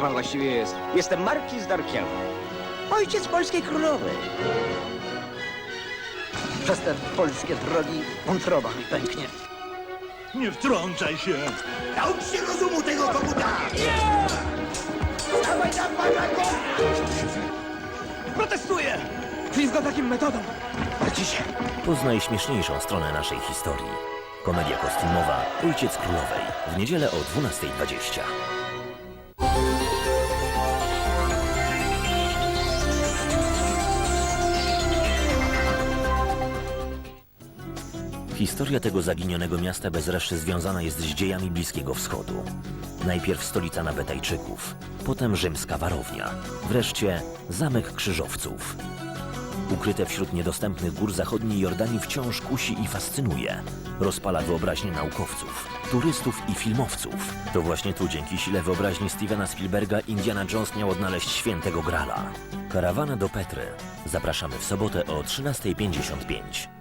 pan właściwie jest? Jestem Markiz Darkian. Ojciec polskiej królowej. Przez te polskie drogi wątroba mi pęknie. Nie wtrącaj się! Naucz się rozumu tego koguta! Dawaj tam, panago! Protestuję! Przeciwko takim metodom! Marcisie! Poznaj śmieszniejszą stronę naszej historii. Komedia kostiumowa Ojciec Królowej. W niedzielę o 12.20. Historia tego zaginionego miasta bez reszty związana jest z dziejami Bliskiego Wschodu. Najpierw stolica Nabetajczyków, potem rzymska warownia, wreszcie Zamek Krzyżowców. Ukryte wśród niedostępnych gór zachodniej Jordanii wciąż kusi i fascynuje. Rozpala wyobraźnię naukowców, turystów i filmowców. To właśnie tu dzięki sile wyobraźni Stevena Spielberga Indiana Jones miał odnaleźć świętego Grala. Karawana do Petry. Zapraszamy w sobotę o 13.55.